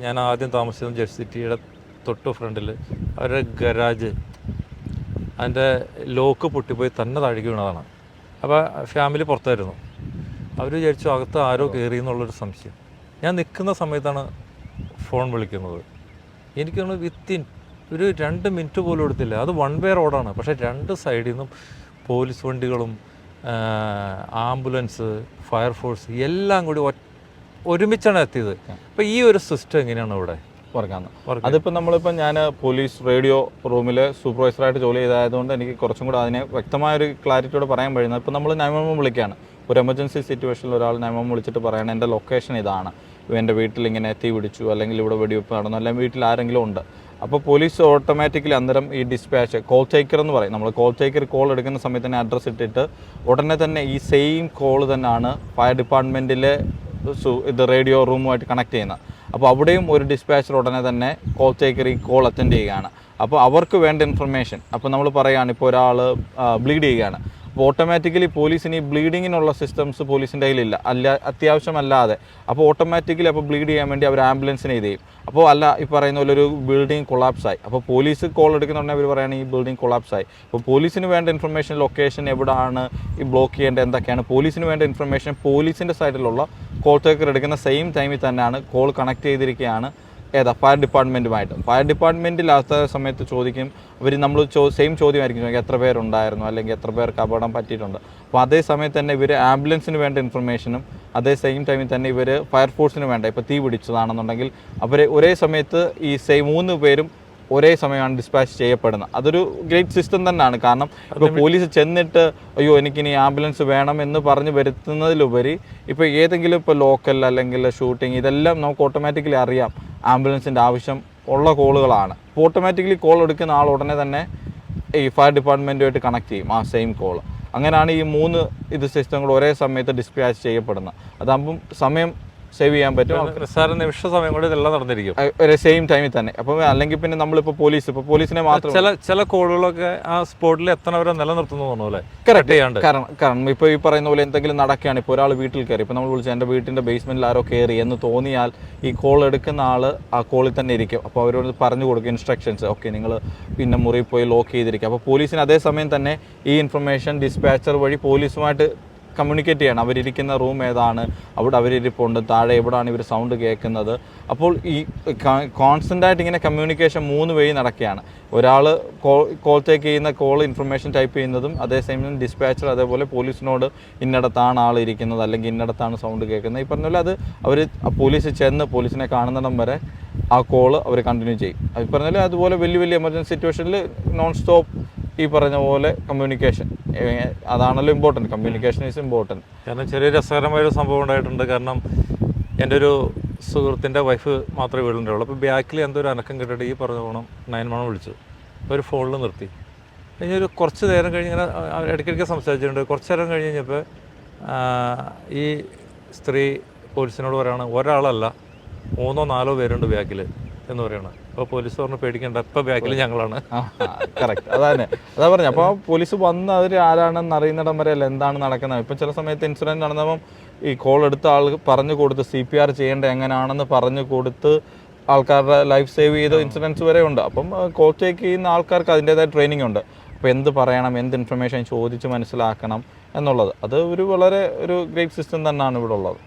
ഞാൻ ആദ്യം താമസിച്ചത് ജെറ്റ് സിറ്റിയുടെ തൊട്ട് ഫ്രണ്ടിൽ. അവരുടെ ഗരാജ്. അതിന്റെ ലോക്ക് പൊട്ടിപ്പോയി തന്നെ താഴേക്ക് വീണതാണ്. അപ്പോൾ ഫാമിലി പുറത്തായിരുന്നു. അവർ വിചാരിച്ചു അകത്ത് ആരോ കയറി എന്നുള്ളൊരു സംശയം. ഞാൻ നിൽക്കുന്ന സമയത്താണ് ഫോൺ വിളിക്കുന്നത്. എനിക്കൊന്ന് വിത്തിൻ ഒരു രണ്ട് മിനിറ്റ് പോലും എടുത്തില്ല. അത് വൺ വേ റോഡാണ്. പക്ഷേ രണ്ട് സൈഡിൽ നിന്നും പോലീസ് വണ്ടികളും ആംബുലൻസ് ഫയർഫോഴ്സ് എല്ലാം കൂടി ഒ- ഒരുമിച്ചാണ് എത്തിയത്. അപ്പോൾ ഈ ഒരു സിസ്റ്റം എങ്ങനെയാണ് ഇവിടെ അതിപ്പോ നമ്മളിപ്പോ അതിപ്പോൾ നമ്മളിപ്പോൾ ഞാൻ പോലീസ് റേഡിയോ റൂമിൽ സൂപ്പർവൈസർ ആയിട്ട് ജോലി ചെയ്തതായതുകൊണ്ട് എനിക്ക് കുറച്ചും കൂടെ അതിനെ വ്യക്തമായ ഒരു ക്ലാരിറ്റിയോടെ പറയാൻ കഴിയുന്നത്. ഇപ്പോൾ നമ്മൾ നയമം വിളിക്കുകയാണ് ഒരു എമർജൻസി സിറ്റുവേഷനിൽ ഒരാൾ നയമം വിളിച്ചിട്ട് പറയണം എന്റെ ലൊക്കേഷൻ ഇതാണ്. എന്റെ വീട്ടിൽ ഇങ്ങനെ തീ പിടിച്ചു അല്ലെങ്കിൽ ഇവിടെ വെടിവെപ്പ് നടന്നു അല്ലെങ്കിൽ വീട്ടിൽ ആരെങ്കിലും ഉണ്ട്. അപ്പോൾ പോലീസ് ഓട്ടോമാറ്റിക്കലി അന്നേരം ഈ ഡിസ്പാച്ച് കോൾ ടേക്കർ എന്ന് പറയും. നമ്മൾ കോൾ ടേക്കർ കോൾ എടുക്കുന്ന സമയത്ത് തന്നെ അഡ്രസ്സ് ഇട്ടിട്ട് ഉടനെ തന്നെ ഈ സെയിം കോൾ തന്നെയാണ് ഫയർ ഡിപ്പാർട്ട്മെന്റിലെ ഇത് റേഡിയോ റൂമുമായിട്ട് കണക്ട് ചെയ്യുന്നത് അപ്പോൾ അവിടെയും ഒരു ഡിസ്പാച്ചർ ഉടനെ തന്നെ കോൾ ടേക്കർ കോൾ അറ്റൻഡ് ചെയ്യുകയാണ്. അപ്പോൾ അവർക്ക് വേണ്ട ഇൻഫർമേഷൻ അപ്പോൾ നമ്മൾ പറയുകയാണ് ഇപ്പോൾ ഒരാൾ ബ്ലീഡ് ചെയ്യുകയാണ്. അപ്പോൾ ഓട്ടോമാറ്റിക്കലി പോലീസിന് ഈ ബ്ലീഡിങ്ങിനുള്ള സിസ്റ്റംസ് പോലീസിന്റെ കയ്യിലില്ല. അല്ല അത്യാവശ്യമല്ലാതെ. അപ്പോൾ ഓട്ടോമാറ്റിക്കലി അപ്പോൾ ബ്ലീഡ് ചെയ്യാൻ വേണ്ടി അവർ ആംബുലൻസിനെ ഇത് ചെയ്യും. അപ്പോൾ അല്ല ഈ പറയുന്ന പോലെ ഒരു ബിൽഡിംഗ് കൊളാപ്സായി. അപ്പോൾ പോലീസ് കോൾ എടുക്കുന്നുണ്ടെങ്കിൽ അവർ പറയുകയാണ് ഈ ബിൽഡിംഗ് കൊളാപ്സായി. അപ്പോൾ പോലീസിന് വേണ്ട ഇൻഫർമേഷൻ ലൊക്കേഷൻ എവിടെയാണ് ഈ ബ്ലോക്ക് ചെയ്യേണ്ടത് എന്തൊക്കെയാണ്? പോലീസിന് വേണ്ട ഇൻഫർമേഷൻ പോലീസിന്റെ സൈഡിലുള്ള കോൾ ടേക്കർ എടുക്കുന്ന സെയിം ടൈമിൽ തന്നെയാണ് കോൾ കണക്ട് ചെയ്തിരിക്കുകയാണ് ഏതാ ഫയർ ഡിപ്പാർട്ട്മെന്റുമായിട്ട് ഫയർ ഡിപ്പാർട്ട്മെന്റ് ലാസ്റ്റ് സമയത്ത് ചോദിക്കും അവർ നമ്മൾ ചോ സെയിം ചോദ്യമായിരിക്കും ചോദിക്കുക എത്ര പേരുണ്ടായിരുന്നു? അല്ലെങ്കിൽ എത്ര പേർക്ക് അപകടം പറ്റിയിട്ടുണ്ട്? അപ്പോൾ അതേ സമയത്ത് തന്നെ ഇവർ ആംബുലൻസിന് വേണ്ട ഇൻഫർമേഷനും അതേ സെയിം ടൈമിൽ തന്നെ ഇവർ ഫയർഫോഴ്സിന് വേണ്ട ഇപ്പോൾ തീ പിടിച്ചതാണെന്നുണ്ടെങ്കിൽ അവർ ഒരേ സമയത്ത് ഈ സെയിം മൂന്ന് പേരും ഒരേ സമയമാണ് ഡിസ്പാച്ച് ചെയ്യപ്പെടുന്നത്. അതൊരു ഗ്രേറ്റ് സിസ്റ്റം തന്നെയാണ്. കാരണം ഇപ്പോൾ പോലീസ് ചെന്നിട്ട് അയ്യോ എനിക്കിനി ആംബുലൻസ് വേണം എന്ന് പറഞ്ഞ് വരുത്തുന്നതിലുപരി ഇപ്പോൾ ഏതെങ്കിലും ഇപ്പോൾ ലോക്കൽ അല്ലെങ്കിൽ ഷൂട്ടിംഗ് ഇതെല്ലാം നമുക്ക് ഓട്ടോമാറ്റിക്കലി അറിയാം. ആംബുലൻസിന്റെ ആവശ്യം ഉള്ള കോളുകളാണ് അപ്പോൾ ഓട്ടോമാറ്റിക്കലി കോൾ എടുക്കുന്ന ആൾ ഉടനെ തന്നെ ഈ ഫയർ ഡിപ്പാർട്ട്മെന്റുമായിട്ട് കണക്ട് ചെയ്യും. ആ സെയിം കോൾ അങ്ങനെയാണ് ഈ മൂന്ന് ഇത് സിസ്റ്റം കൂടെ ഒരേ സമയത്ത് ഡിസ്പാച്ച് ചെയ്യപ്പെടുന്നത്. അതാകുമ്പം സമയം സേവ് ചെയ്യാൻ പറ്റും. നിസ്സാര നിമിഷ സമയം കൊണ്ട് ഇതെല്ലാം നടന്നിരിക്കും. ഒരു സെയിം ടൈമിൽ തന്നെ. അപ്പം അല്ലെങ്കിൽ പിന്നെ നമ്മളിപ്പോൾ പോലീസ് ഇപ്പോൾ പോലീസിനെ മാത്രം ചില ചില കോളുകളൊക്കെ ആ സ്പോട്ടിൽ എത്തണവരെ നിലനിർത്തുന്നു തോന്നുന്നു കറക്റ്റ് ചെയ്യാണ്ട്. കാരണം കാരണം ഇപ്പോൾ ഈ പറയുന്ന പോലെ എന്തെങ്കിലും നടക്കുകയാണ്. ഇപ്പോൾ ഒരാൾ വീട്ടിൽ കയറി ഇപ്പോൾ നമ്മൾ വിളിച്ച എന്റെ വീട്ടിന്റെ ബേസ്മെന്റിൽ ആരോ കയറി എന്ന് തോന്നിയാൽ ഈ കോൾ എടുക്കുന്ന ആൾ ആ കോളിൽ തന്നെ ഇരിക്കും. അപ്പോൾ അവരോട് പറഞ്ഞു കൊടുക്കും ഇൻസ്ട്രക്ഷൻസ് ഓക്കെ നിങ്ങൾ പിന്നെ മുറിയിൽ പോയി ലോക്ക് ചെയ്തിരിക്കുക. അപ്പോൾ പോലീസിന് അതേസമയം തന്നെ ഈ ഇൻഫർമേഷൻ ഡിസ്പാച്ചർ വഴി പോലീസുമായിട്ട് കമ്മ്യൂണിക്കേറ്റ് ചെയ്യണം. അവരിരിക്കുന്ന റൂം ഏതാണ്? അവിടെ അവരിരിപ്പുണ്ട്. താഴെ എവിടെയാണ് ഇവർ സൗണ്ട് കേൾക്കുന്നത്? അപ്പോൾ ഈ കോൺസ്റ്റന്റായിട്ട് ഇങ്ങനെ കമ്മ്യൂണിക്കേഷൻ മൂന്ന് വഴി നടക്കുകയാണ്. ഒരാൾ കോൾ കോൾ ടേക്ക് ചെയ്യുന്ന കോൾ ഇൻഫർമേഷൻ ടൈപ്പ് ചെയ്യുന്നതും അതേസമയം ഡിസ്പാച്ചർ അതേപോലെ പോലീസിനോട് ഇന്നിടത്താണ് ആൾ ഇരിക്കുന്നത് അല്ലെങ്കിൽ ഇന്നിടത്താണ് സൗണ്ട് കേൾക്കുന്നത്. ഈ പറഞ്ഞ പോലെ അത് അവർ പോലീസ് ചെന്ന് പോലീസിനെ കാണുന്നിടം വരെ ആ കോൾ അവർ കണ്ടിന്യൂ ചെയ്യും. അത് പറഞ്ഞാൽ അതുപോലെ വലിയ വലിയ എമർജൻസി സിറ്റുവേഷനിൽ നോൺ സ്റ്റോപ്പ് ഈ പറഞ്ഞ പോലെ കമ്മ്യൂണിക്കേഷൻ അതാണല്ലോ ഇമ്പോർട്ടന്റ് കമ്മ്യൂണിക്കേഷൻ ഈസ് ഇമ്പോർട്ടന്റ് കാരണം ചെറിയ രസകരമായൊരു സംഭവം ഉണ്ടായിട്ടുണ്ട്. കാരണം എന്റെ ഒരു സുഹൃത്തിന്റെ വൈഫ് മാത്രമേ വീടുണ്ടാവുള്ളൂ അപ്പോൾ ബാക്കിൽ എന്തോ ഒരു അനക്കം കേട്ടിട്ട് ഈ പറഞ്ഞ പോകണം നയൻ മണം വിളിച്ചു. ഒരു ഫോണിൽ നിർത്തി. കഴിഞ്ഞ ഒരു കുറച്ച് നേരം കഴിഞ്ഞ് ഇങ്ങനെ ഇടയ്ക്കിടയ്ക്ക് സംസാരിച്ചിട്ടുണ്ട്. കുറച്ച് നേരം കഴിഞ്ഞ് കഴിഞ്ഞപ്പോൾ ഈ സ്ത്രീ പോലീസിനോട് പറയുകയാണ് ഒരാളല്ല മൂന്നോ നാലോ പേരുണ്ട് ബാക്കിൽ എന്ന് പറയണം. അപ്പോൾ പോലീസ് പറഞ്ഞു പേടിക്കേണ്ട ഇപ്പം ബാക്കിൽ ഞങ്ങളാണ്. കറക്റ്റ് അതാണ്. അതാ പറഞ്ഞു അപ്പോൾ പോലീസ് വന്ന് അവർ ആരാണെന്ന് അറിയുന്നിടം വരെ അല്ല എന്താണ് നടക്കുന്നത്? ഇപ്പം ചില സമയത്ത് ഇൻസിഡന്റ് നടന്നപ്പം ഈ കോൾ എടുത്ത ആൾ പറഞ്ഞു കൊടുത്ത് സി പി ആർ ചെയ്യേണ്ട എങ്ങനെയാണെന്ന് പറഞ്ഞു കൊടുത്ത് ആൾക്കാരുടെ ലൈഫ് സേവ് ചെയ്ത ഇൻസിഡൻസ് വരെ ഉണ്ട്. അപ്പം കോൾ ടേക്ക് ചെയ്യുന്ന ആൾക്കാർക്ക് അതിന്റെതായ ട്രെയിനിങ് ഉണ്ട്. അപ്പോൾ എന്ത് പറയണം എന്ത് ഇൻഫർമേഷൻ ചോദിച്ച് മനസ്സിലാക്കണം എന്നുള്ളത്. അത് ഒരു വളരെ ഒരു ഗ്രേറ്റ് സിസ്റ്റം തന്നെയാണ് ഇവിടെ ഉള്ളത്.